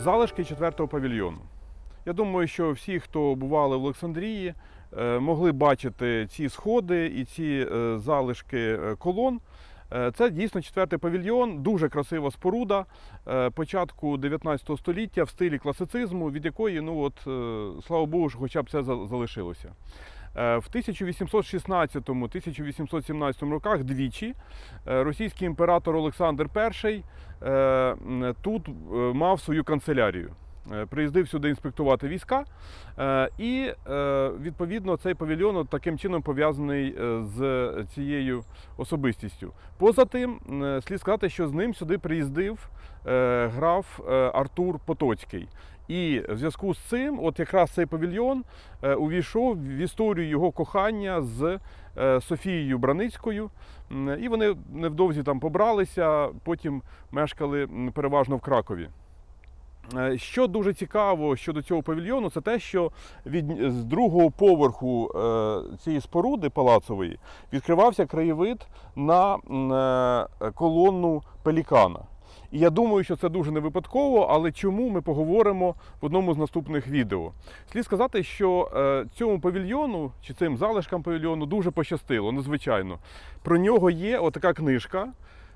залишки четвертого павільйону. Я думаю, що всі, хто бували в Олександрії, е, могли бачити ці сходи і ці е, залишки е, колон. Це дійсно четвертий павільйон, дуже красива споруда початку 19 століття в стилі класицизму, від якої, ну от, слава Богу, хоча б це залишилося. Е, В 1816-1817 роках двічі е, російський імператор Олександр І е, тут мав свою канцелярію. Приїздив сюди інспектувати війська, і відповідно цей павільйон таким чином пов'язаний з цією особистістю. Поза тим, слід сказати, що з ним сюди приїздив граф Артур Потоцький. І в зв'язку з цим, от якраз цей павільйон е, увійшов в історію його кохання з е, Софією Браницькою. І вони невдовзі там побралися, потім мешкали переважно в Кракові. Е, Що дуже цікаво щодо цього павільйону, це те, що від з другого поверху цієї споруди палацової відкривався краєвид на колонну пелікана. І я думаю, що це дуже не випадково, але чому ми поговоримо в одному з наступних відео. Слід сказати, що е, цьому павільйону чи цим залишкам павільйону дуже пощастило, надзвичайно. Про нього є отака книжка,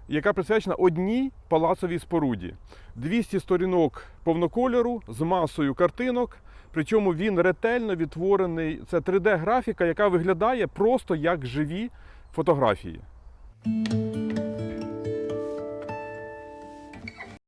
яка присвячена одній палацовій споруді. 200 сторінок повнокольору з масою картинок. Причому він ретельно відтворений. Це 3D-графіка, яка виглядає просто як живі фотографії.